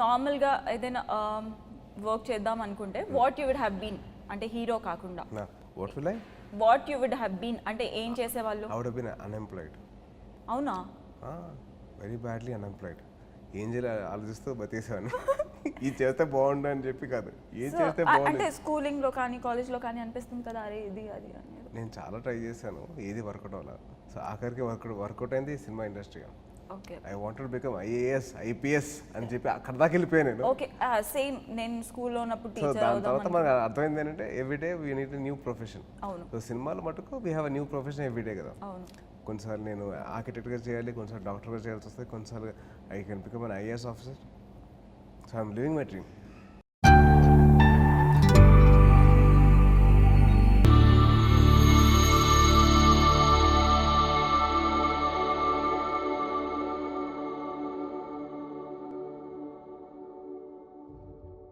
నార్మల్గా ఏదైనా వర్క్ చేద్దాం అనుకుంటే what you would have been అంటే హీరో కాకుండా. What will I what you would have been అంటే ఏం చేసేవాళ్ళు? అవుట్ బీన్ అన్ఎంప్లాయిడ్ అవునా? వెరీ బ్యాడ్లీ అన్ఎంప్లాయిడ్ ఏం చేయాలి? ఆలోచిస్తూ బతేసాను ఇది చేస్తే బాగుండు అని చెప్పి కాదు. ఏం చేస్తే బాగుండు? అంటే స్కూలింగ్లో కానీ కాలేజ్లో కానీ అనిపిస్తుంది కదా అరే ఇది అది నేను చాలా ట్రై చేశాను. ఏది వర్కౌట్ అవ్వాలి? సో ఆఖరికి వర్కౌట్ వర్కౌట్ అయింది cinema industry I wanted become IAS IPS అని చెప్పి అక్కడ దాకా వెళ్ళిపోయాను నేను. ఓకే సేమ్ నేను స్కూల్లో ఉన్నప్పుడు టీచర్ దాని తర్వాత మనకు అర్థమైంది ఏంటంటే everyday we need new profession అవును. సో సినిమాలు మటుకు we have new profession everyday కదా. అవును. కొన్నిసార్లు నేను ఆర్కిటెక్ట్గా చేయాలి కొన్నిసార్లు డాక్టర్గా చేయాల్సి వస్తుంది కొన్నిసార్లు I can become an IAS officer so I'm living my dream